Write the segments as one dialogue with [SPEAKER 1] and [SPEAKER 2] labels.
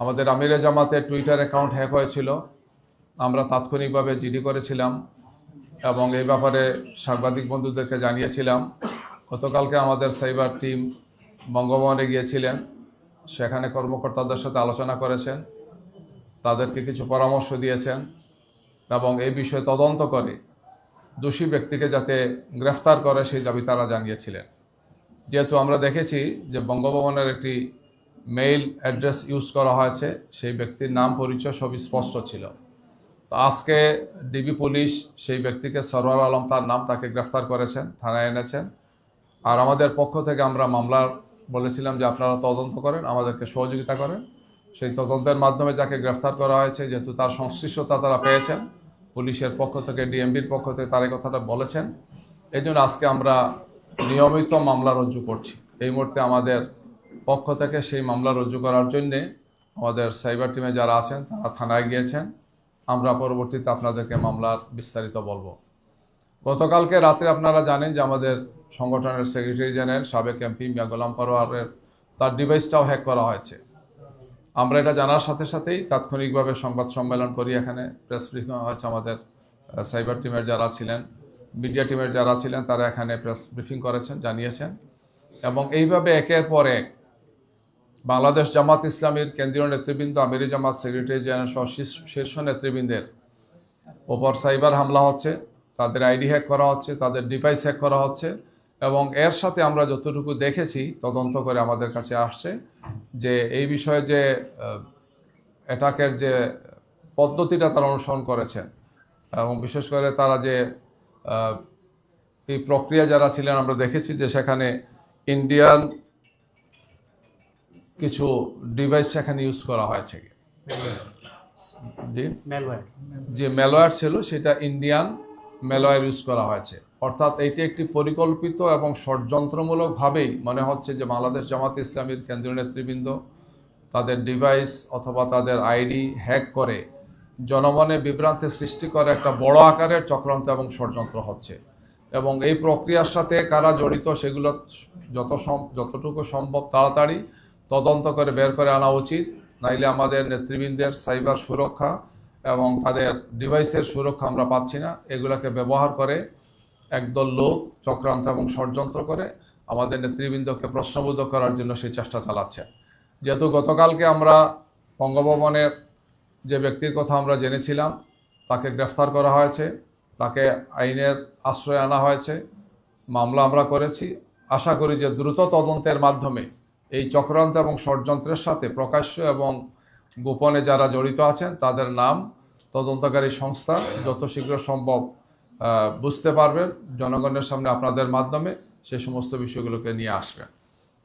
[SPEAKER 1] আমাদের আমিরে জামাতের টুইটার অ্যাকাউন্ট হ্যাক হয়েছিল। আমরা তাৎক্ষণিকভাবে জিডি করেছিলাম এবং এই ব্যাপারে সাংবাদিক বন্ধুদেরকে জানিয়েছিলাম। গতকালকে আমাদের সাইবার টিম বঙ্গভবনে গিয়েছিলেন। সেখানে কর্মকর্তাদের সাথে আলোচনা করেছেন। তাদেরকে কিছু পরামর্শ দিয়েছেন এবং এই বিষয়ে তদন্ত করে দোষী ব্যক্তিকে যাতে গ্রেফতার করে সেই দাবি তারা জানিয়েছিলেন। যেহেতু আমরা দেখেছি যে বঙ্গভবনের একটি মেইল অ্যাড্রেস ইউজ করা হয়েছে, সেই ব্যক্তির নাম, পরিচয় সবই স্পষ্ট ছিল। তো আজকে ডিবি পুলিশ সেই ব্যক্তিকে সরওয়ার আলম তার নাম তাকে গ্রেফতার করেছেন, থানায় এনেছেন। আর আমাদের পক্ষ থেকে আমরা মামলার বলেছিলাম যে আপনারা তদন্ত করেন, আমাদেরকে সহযোগিতা করেন। সেই তদন্তের মাধ্যমে যাকে গ্রেফতার করা হয়েছে, যেহেতু তার সংশ্লিষ্টতা তারা পেয়েছেন, পুলিশের পক্ষ থেকে ডিএমবির পক্ষ থেকে তার এই কথাটা বলেছেন। এই আজকে আমরা নিয়মিত মামলা রুজু করছি। এই মুহূর্তে আমাদের পক্ষ থেকে সেই মামলা রুজু করার জন্যে আমাদের সাইবার টিমে যারা আছেন, তারা থানায় গিয়েছেন। আমরা পরবর্তীতে আপনাদেরকে মামলার বিস্তারিত বলব। গতকালকে রাতে আপনারা জানেন যে আমাদের সংগঠনের সেক্রেটারি জেনারেল সাবেক এমপি মিয়া গোলাম পরোয়ারের তার ডিভাইসটাও হ্যাক করা হয়েছে। আমরা এটা জানার সাথে সাথেই তাৎক্ষণিকভাবে সংবাদ সম্মেলন করি এখানে। প্রেস ব্রিফিং হয়েছে আমাদের সাইবার টিমের যারা ছিলেন, মিডিয়া টিমের যারা ছিলেন, তারা এখানে প্রেস ব্রিফিং করেছেন, জানিয়েছেন। এবং এইভাবে একের পর এক বাংলাদেশ জামাত ইসলামীর কেন্দ্রীয় নেতৃবৃন্দ, আমিরি জামাত সেক্রেটারি জেনারেল সহ শীর্ষ- নেতৃবৃন্দের ওপর সাইবার হামলা হচ্ছে, তাদের আইডি হ্যাক করা হচ্ছে, তাদের ডিভাইস হ্যাক করা হচ্ছে এবং এর সাথে আমরা যতটুকু দেখেছি, তদন্ত করে আমাদের কাছে আসছে যে এই বিষয়ে যে অ্যাটাকের যে পদ্ধতিটা তারা অনুসরণ করেছেন এবং বিশেষ করে তারা যে এই প্রক্রিয়া যারা ছিলেন, আমরা দেখেছি যে সেখানে ইন্ডিয়ান কিছু ডিভাইস সেখানে ইউজ করা হয়েছে জি? যে ম্যালওয়্যার ছিল সেটা ইন্ডিয়ান ম্যালওয়্যার ইউজ করা হয়েছে। অর্থাৎ এটি একটি পরিকল্পিত এবং ষড়যন্ত্রমূলকভাবেই মনে হচ্ছে যে বাংলাদেশ জামাত ইসলামীর কেন্দ্রীয় নেতৃবৃন্দ তাদের ডিভাইস অথবা তাদের আইডি হ্যাক করে জনমনে বিভ্রান্তি সৃষ্টি করে একটা বড় আকারের চক্রান্ত এবং ষড়যন্ত্র হচ্ছে। এবং এই প্রক্রিয়ার সাথে কারা জড়িত সেগুলো যত সম- যতটুকু সম্ভব তাড়াতাড়ি তদন্ত করে বের করে আনা উচিত। নাইলে আমাদের নেতৃবৃন্দের সাইবার সুরক্ষা এবং তাদের ডিভাইসের সুরক্ষা আমরা পাচ্ছি না। এগুলোকে ব্যবহার করে একদল লোক চক্রান্ত এবং ষড়যন্ত্র করে আমাদের নেতৃবৃন্দকে প্রশ্নবোধ করার জন্য সেই চেষ্টা চালাচ্ছে। যেহেতু গতকালকে আমরা বঙ্গভবনের যে ব্যক্তির কথা আমরা জেনেছিলাম, তাকে গ্রেফতার করা হয়েছে, তাকে আইনের আশ্রয় আনা হয়েছে, মামলা আমরা করেছি। আশা করি যে দ্রুত তদন্তের মাধ্যমে এই চক্রান্ত এবং ষড়যন্ত্রের সাথে প্রকাশ্য এবং গোপনে যারা জড়িত আছেন, তাদের নাম তদন্তকারী সংস্থা যত শীঘ্র সম্ভব বুঝতে পারবেন জনগণের সামনে আপনাদের মাধ্যমে সে সমস্ত বিষয়গুলোকে নিয়ে আসবেন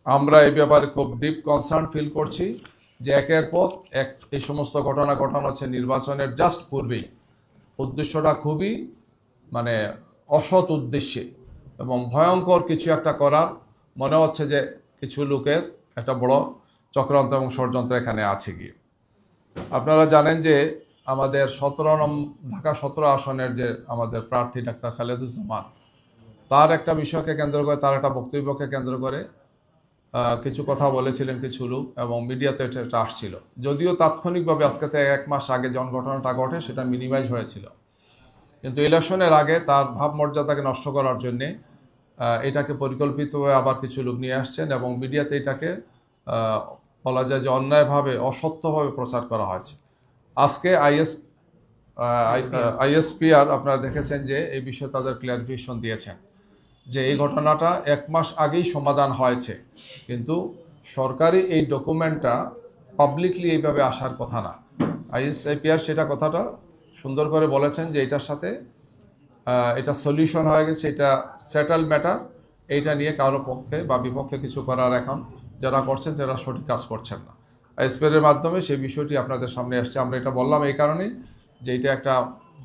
[SPEAKER 1] আমরা এই ব্যাপারে খুব ডিপ কনসার্ন ফিল করছি যে একের পর এক এই সমস্ত ঘটনা ঘটানো হচ্ছে নির্বাচনের জাস্ট পূর্বেই। উদ্দেশ্যটা খুবই মানে অসৎ উদ্দেশ্যে এবং ভয়ঙ্কর কিছু একটা করার মনে হচ্ছে যে কিছু লোকের একটা বড় চক্রান্ত এবং ষড়যন্ত্র এখানে আছে গিয়ে। আপনারা জানেন যে আমাদের সতেরো নম, ঢাকা সতেরো আসনের যে আমাদের প্রার্থী ডাক্তার খালেদুজ্জামান, তার একটা বিষয়কে কেন্দ্র করে, তার একটা বক্তব্যকে কেন্দ্র করে কিছু কথা বলেছিলেন কিছু লোক এবং মিডিয়াতে এটা আসছিল। যদিও তাৎক্ষণিকভাবে আজকে থেকে এক মাস আগে যখন ঘটনাটা ঘটে, সেটা মিনিমাইজ হয়েছিল। কিন্তু ইলেকশনের আগে তার ভাবমর্যাদাকে নষ্ট করার জন্যে এটাকে পরিকল্পিতভাবে আবার কিছু লোক নিয়ে আসছেন এবং মিডিয়াতে এটাকে বলা যায় যে অন্যায়ভাবে অসত্যভাবে প্রচার করা হয়েছে। আজকে আইএস আইএসপিআর আপনারা দেখেছেন যে এই বিষয়ে তাদের ক্লিয়ারিফিকেশন দিয়েছেন যে এই ঘটনাটা এক মাস আগেই সমাধান হয়েছে। কিন্তু সরকারি এই ডকুমেন্টটা পাবলিকলি এইভাবে আসার কথা না। আইএসআইপিআর সেটা কথাটা সুন্দর করে বলেছেন যে এটার সাথে এটা সলিউশন হয়ে গেছে, এটা সেটেল ম্যাটার এইটা নিয়ে কারও পক্ষে বা বিপক্ষে কিছু করার এখন যারা করছেন, যারা সঠিক কাজ করছেন না। আইএসপিআর মাধ্যমে সেই বিষয়টি আপনাদের সামনে আসছে। আমরা এটা বললাম এই কারণেই যে এটা একটা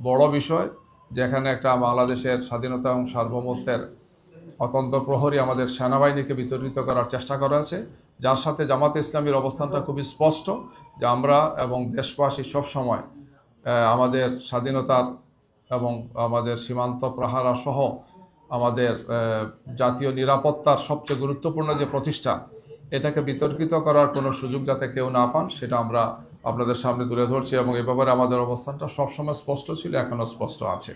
[SPEAKER 1] বড় বিষয়, যেখানে একটা বাংলাদেশের স্বাধীনতা এবং সার্বভৌমত্বের অত্যন্ত প্রহরী আমাদের সেনাবাহিনীকে বিতর্কিত করার চেষ্টা করা আছে। যার সাথে জামাত ইসলামীর অবস্থানটা খুবই স্পষ্ট যে আমরা এবং দেশবাসী সবসময় আমাদের স্বাধীনতার এবং আমাদের সীমান্ত প্রহারা সহ আমাদের জাতীয় নিরাপত্তার সবচেয়ে গুরুত্বপূর্ণ যে প্রতিষ্ঠান, এটাকে বিতর্কিত করার কোনো সুযোগ যাতে কেউ না পান, সেটা আমরা আপনাদের সামনে তুলে ধরছি এবং এ ব্যাপারে আমাদের অবস্থানটা সবসময় স্পষ্ট ছিল, এখনও স্পষ্ট আছে।